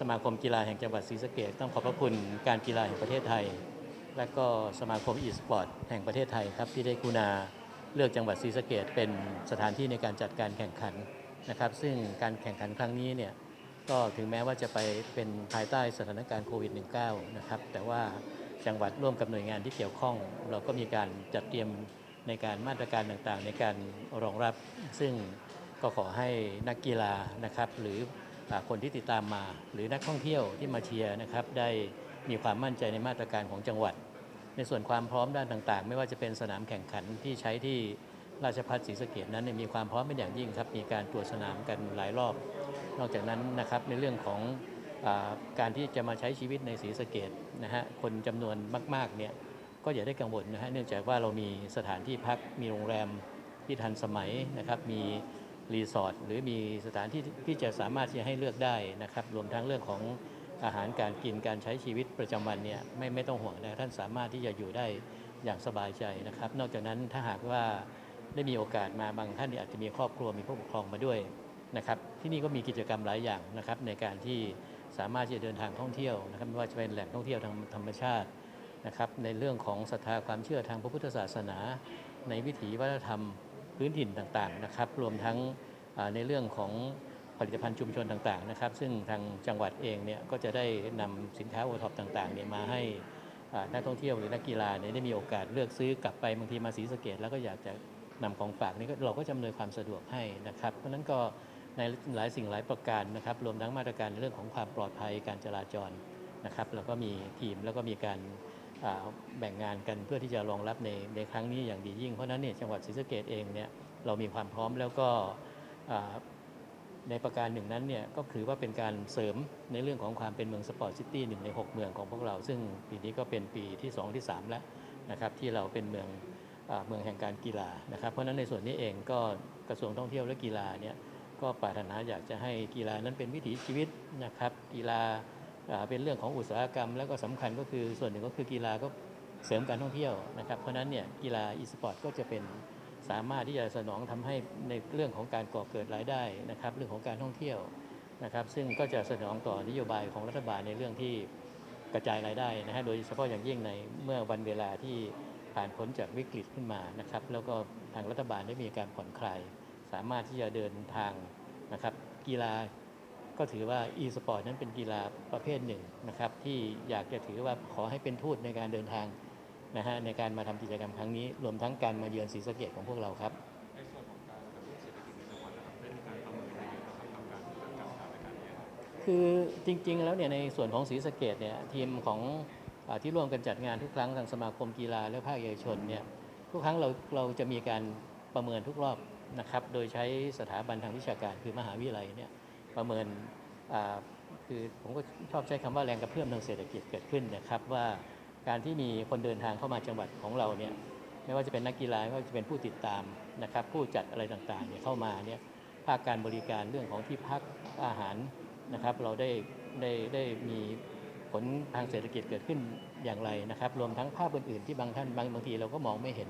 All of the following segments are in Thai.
สมาคมกีฬาแห่งจังหวัดศรีสะเกษต้องขอบพระคุณการกีฬาแห่งประเทศไทย และก็สมาคมอีสปอร์ตแห่งประเทศไทยครับที่ได้กรุณาเลือกจังหวัดศรีสะเกษเป็นสถานที่ในการจัดการแข่งขันนะครับ ซึ่งการแข่งขันครั้งนี้เนี่ยก็ถึงแม้ว่าจะไปเป็นภายใต้สถานการณ์โควิด -19 นะครับแต่ว่าจังหวัดร่วมกับหน่วยงานที่เกี่ยวข้อง เราก็มีการจัดเตรียมในการมาตรการต่างๆ ในการรองรับ ซึ่งก็ขอให้นักกีฬานะครับ หรือ คนที่ติดตามมา หรือนักท่องเที่ยวที่มาเชียร์นะครับได้มีความมั่นใจในมาตรการของจังหวัด ในส่วนความพร้อมด้านต่างๆ ไม่ว่าจะเป็นสนามแข่งขันที่ใช้ที่ราชพัฒศรีสะเกดนั้นเนยมีความพร้อมเป็นอย่างยิ่งครับ มีการตรวจสนามกันหลายรอบ นอกจากนั้นนะครับในเรื่องของอการที่จะมาใช้ชีวิตในศรีสะเกดนะฮะคนจำนวนมากๆเนี่ยก็อย่าได้กังวลนะฮะเนื่องจากว่าเรามีสถานที่พักมีโรงแรมที่ทันสมัยนะครับมี รีสอร์ทหรือมีสถานที่ที่จะสามารถที่จะให้เลือกได้นะครับ รวมทั้งเรื่องของอาหารการกินการใช้ชีวิตประจำวันเนี่ยไม่ไม่ต้องห่วงนะท่านสามารถที่จะอยู่ได้อย่างสบายใจนะครับ นอกจากนั้นถ้าหากว่าได้มีโอกาสมาบางท่านอาจจะมีครอบครัวมีผู้ปกครองมาด้วยนะครับ ที่นี่ก็มีกิจกรรมหลายอย่างนะครับ ในการที่สามารถที่จะเดินทางท่องเที่ยวนะครับไม่ว่าจะเป็นแหล่งท่องเที่ยวทางธรรมชาตินะครับ ในเรื่องของศรัทธาความเชื่อทางพระพุทธศาสนา ในวิถีวัฒนธรรม พื้นถิ่นต่างๆนะครับ รวมทั้งในเรื่องของผลิตภัณฑ์ชุมชนต่างๆนะครับ ซึ่งทางจังหวัดเองเนี่ยก็จะได้นำสินค้าโอท็อปต่างๆเนี่ยมาให้นักท่องเที่ยวหรือนักกีฬาเนี่ยได้มีโอกาสเลือกซื้อกลับไปบางทีมาศรีสะเกดแล้วก็อยากจะนำของฝากนี่เราก็จะอำนวยความสะดวกให้นะครับ เพราะฉะนั้นก็ในหลายสิ่งหลายประการนะครับ รวมทั้งมาตรการในเรื่องของความปลอดภัยการจราจรนะครับ แล้วก็มีทีมแล้วก็มีการ แบ่งงานกันเพื่อที่จะรองรับในในครั้งนี้อย่างดียิ่ง เพราะนั้นเนี่ยจังหวัดศรีสะเกดเองเนี่ยเรามีความพร้อมแล้วก็ในประการหนึ่งนั้นเนี่ยก็คือว่าเป็นการเสริมในเรื่องของความเป็นเมืองสปอร์ตซิตี้หนึ่งใน 6 เมืองของพวกเรา ซึ่งปีนี้ก็เป็นปีที่ 2 ที่ 3 แล้วนะครับที่เราเป็นเมืองอเมืองแห่งการกีฬานะครับเพราะนั้นในส่วนนี้เองก็กระทรวงท่องเที่ยวและกีฬาเนี่ยก็ปรารถนาอยากจะให้กีฬานั้นเป็นวิถีชีวิตนะครับกีฬา เป็นเรื่องของอุตสาหกรรม แล้วก็สำคัญก็คือส่วนหนึ่งก็คือกีฬาก็เสริมการท่องเที่ยวนะครับ เพราะนั้นเนี่ยกีฬาอีสปอร์ตก็จะเป็นสามารถที่จะสนองทำให้ในเรื่องของการก่อเกิดรายได้นะครับเรื่องของการท่องเที่ยวนะครับ ซึ่งก็จะสนองต่อนโยบายของรัฐบาลในเรื่องที่กระจายรายได้นะฮะโดยเฉพาะอย่างยิ่งในเมื่อวันเวลาที่ผ่านพ้นจากวิกฤตขึ้นมานะครับ แล้วก็ทางรัฐบาลได้มีการผ่อนคลาย สามารถที่จะเดินทางนะครับกีฬา ก็ถือว่า e-sport นั้นเป็นกีฬาประเภทหนึ่งนะครับที่อยากจะถือว่าขอให้เป็นทูตในการเดินทางนะฮะในการมาทำกิจกรรมครั้งนี้ รวมทั้งการมาเยือนศรีสะเกดของพวกเราครับในส่วนของการกระตุ้นเศรษฐกิจในจังหวัดนะครับได้มีการประเมินยังไงบ้างครับกับการจัดการสถานการณ์นี้ครับคือจริงๆแล้วเนี่ยในส่วนของศรีสะเกดเนี่ยทีมของอาที่ร่วมกันจัดงานทุกครั้งทางสมาคมกีฬาและภาคเอกชนเนี่ยทุกครั้งเราเราจะมีการประเมินทุกรอบนะครับ โดยใช้สถาบันทางวิชาการคือมหาวิทยาลัยเนี่ย ประเมินคือผมก็ชอบใช้คำว่าแรงกระเพื่อมทางเศรษฐกิจเกิดขึ้นนะครับว่าการที่มีคนเดินทางเข้ามาจังหวัดของเราเนี่ยไม่ว่าจะเป็นนักกีฬาไม่ว่าจะเป็นผู้ติดตามนะครับผู้จัดอะไรต่างๆเนี่ยเข้ามาเนี่ยภาคการบริการเรื่องของที่พักอาหารนะครับ เราได้ได้ได้มีผลทางเศรษฐกิจเกิดขึ้นอย่างไรนะครับ รวมทั้งภาพอื่นๆที่บางท่านบางบางทีเราก็มองไม่เห็น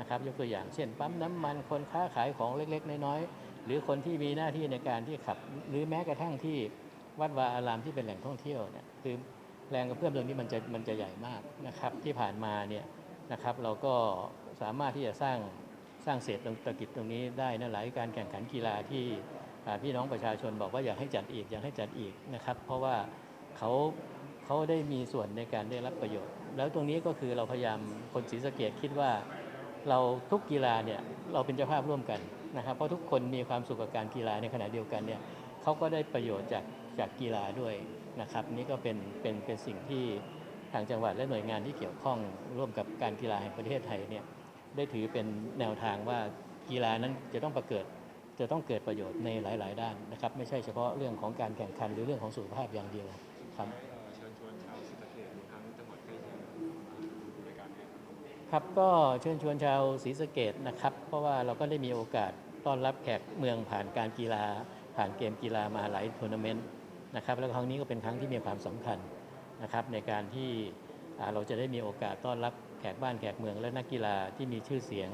นะครับ ยกตัวอย่างเช่นปั๊มน้ำมันคนค้าขายของเล็ก ๆ น้อยๆ หรือคนที่มีหน้าที่ในการที่ขับ หรือแม้กระทั่งที่วัดวาอารามที่เป็นแหล่งท่องเที่ยวเนี่ยคือแรงกระเพื่อมตรงนี้มันจะมันจะใหญ่มากนะครับที่ผ่านมาเนี่ยนะครับเราก็สามารถที่จะสร้างสร้างเศรษฐกิจตรงนี้ได้นะหลายการแข่งขันกีฬาที่พี่น้องประชาชนบอกว่าอยากให้จัดอีกอยากให้จัดอีกนะครับ เพราะว่าเขาเขาได้มีส่วนในการได้รับประโยชน์ แล้วตรงนี้ก็คือเราพยายามคนศรีสะเกดคิดว่า เราทุกกีฬาเนี่ยเราเป็นเจ้าภาพร่วมกันนะครับ เพราะทุกคนมีความสุขกับการกีฬาในขณะเดียวกันเนี่ยเขาก็ได้ประโยชน์จากจากกีฬาด้วยนะครับ นี่ก็เป็นเป็นเป็นสิ่งที่ทางจังหวัดและหน่วยงานที่เกี่ยวข้องร่วมกับการกีฬาแห่งประเทศไทยเนี่ยได้ถือเป็นแนวทางว่ากีฬานั้นจะต้องประเกิดจะต้องเกิดประโยชน์ในหลาย ๆ ด้านนะครับ ไม่ใช่เฉพาะเรื่องของการแข่งขันหรือเรื่องของสุขภาพอย่างเดียวครับ ครับก็เชิญชวนชาวศรีสะเกดนะครับ เพราะว่าเราก็ได้มีโอกาสต้อนรับแขกเมืองผ่านการกีฬา ผ่านเกมกีฬามาหลายทัวร์นาเมนต์นะครับแล้วครั้งนี้ก็เป็นครั้งที่มีความสำคัญนะครับในการที่เราจะได้มีโอกาสต้อนรับแขกบ้านแขกเมืองและนักกีฬาที่มีชื่อเสียง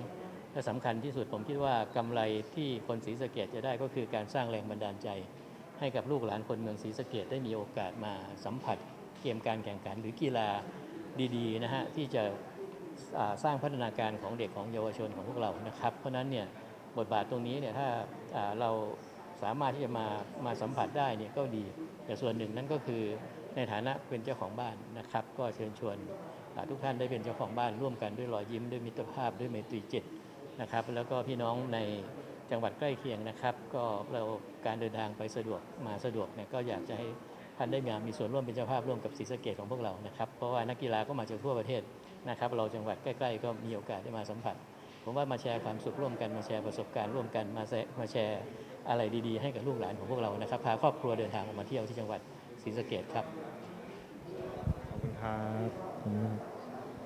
และสำคัญที่สุดผมคิดว่ากำไรที่คนศรีสะเกดจะได้ก็คือการสร้างแรงบันดาลใจ ให้กับลูกหลานคนเมืองศรีสะเกดได้มีโอกาสมาสัมผัสเกมการแข่งขันหรือกีฬาดีๆนะฮะที่จะ สร้างพัฒนาการของเด็กของเยาวชนของพวกเรานะครับ เพราะนั้นเนี่ยบทบาทตรงนี้เนี่ยถ้าเราสามารถที่จะมามาสัมผัสได้เนี่ยก็ดี แต่ส่วนหนึ่งนั่นก็คือในฐานะเป็นเจ้าของบ้านนะครับ ก็เชิญชวนทุกท่านได้เป็นเจ้าของบ้านร่วมกันด้วยรอยยิ้มด้วยมิตรภาพด้วยไมตรีจิตนะครับ แล้วก็พี่น้องในจังหวัดใกล้เคียงนะครับ ก็เราการเดินทางไปสะดวกมาสะดวกเนี่ยก็อยากจะให้ท่านได้มามีส่วนร่วมเป็นเจ้าภาพร่วมกับศรีสะเกดของพวกเรานะครับเพราะว่านักกีฬาก็มาจากทั่วประเทศ นะครับ เราจังหวัดใกล้ๆ ก็มีโอกาสได้มาสัมผัส ผมว่ามาแชร์ความสุขร่วมกันมาแชร์ประสบการณ์ร่วมกันมาแชร์มาแชร์อะไรดีๆ ให้กับลูกหลานของพวกเรานะครับพาครอบครัวเดินทางออกมาเที่ยวที่จังหวัดศรีสะเกดครับขอบคุณครับขอบคุณครับ